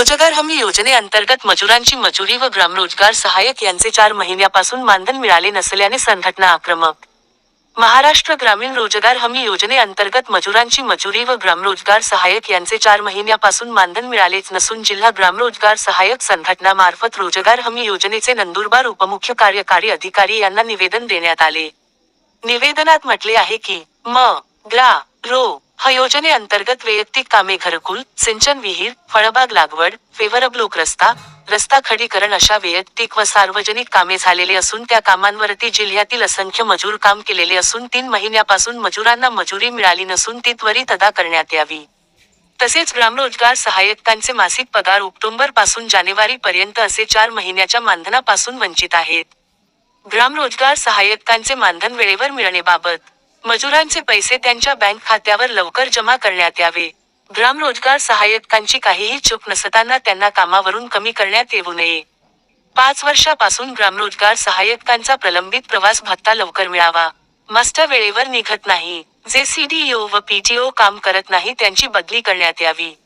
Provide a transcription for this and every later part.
रोजगार हमी योजनेअंतर्गत मजुरांची मजुरी व ग्रामरोजगार सहाय्यक यांचे चार महिन्यापासून मानधन मिळाले नसल्याने संघटना आक्रमक. महाराष्ट्र ग्रामीण रोजगार हमी योजनेअंतर्गत मजुरांची मजुरी व ग्रामरोजगार सहाय्यक यांचे चार महिन्यापासून मानधन मिळालेच नसून जिल्हा ग्रामरोजगार सहाय्यक संघटनामार्फत रोजगार हमी योजनेचे नंदुरबार उपमुख्य कार्यकारी अधिकारी यांना निवेदन देण्यात आले. निवेदनात म्हटले आहे की म ग्रा रो योजनेअंतर्गत वैयक्तिक कामे घरकुल सिंचन विहीर फळबाग लागवड फेवरब्लोक रस्ता रस्ता खडीकरण अशा वैयक्तिक व सार्वजनिक कामे झालेले असून त्या कामांवरती जिल्ह्यातील असंख्य मजूर काम केलेले असून तीन महिन्यापासून मजुरांना मजुरी मिळाली नसून ती त्वरित अदा करण्यात यावी. तसेच ग्रामरोजगार सहाय्यकांचे मासिक पगार ऑक्टोबरपासून जानेवारी पर्यंत असे चार महिन्याच्या मानधनापासून वंचित आहेत. ग्रामरोजगार सहाय्यकांचे मानधन वेळेवर मिळण्याबाबत मजुरांचे पैसे त्यांच्या बँक खात्यावर लवकर जमा करण्यात यावे. ग्रामरोजगार सहाय्यकांची काहीही चूक नसताना त्यांना कामावरून कमी करण्यात येऊ नये. पाच वर्षापासून ग्रामरोजगार सहाय्यकांचा प्रलंबित प्रवास भत्ता लवकर मिळावा. मास्टर वेळेवर निघत नाही. जे सीडीओ व पीटीओ काम करत नाही त्यांची बदली करण्यात यावी.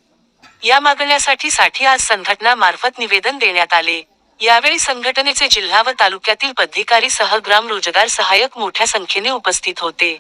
या मागण्यासाठी साठी आज संघटना मार्फत निवेदन देण्यात आले. यावेळी संघटनेचे जिल्हा व तालुक्यातील पदाधिकारी सह ग्राम रोजगार सहाय्यक मोठ्या संख्येने उपस्थित होते.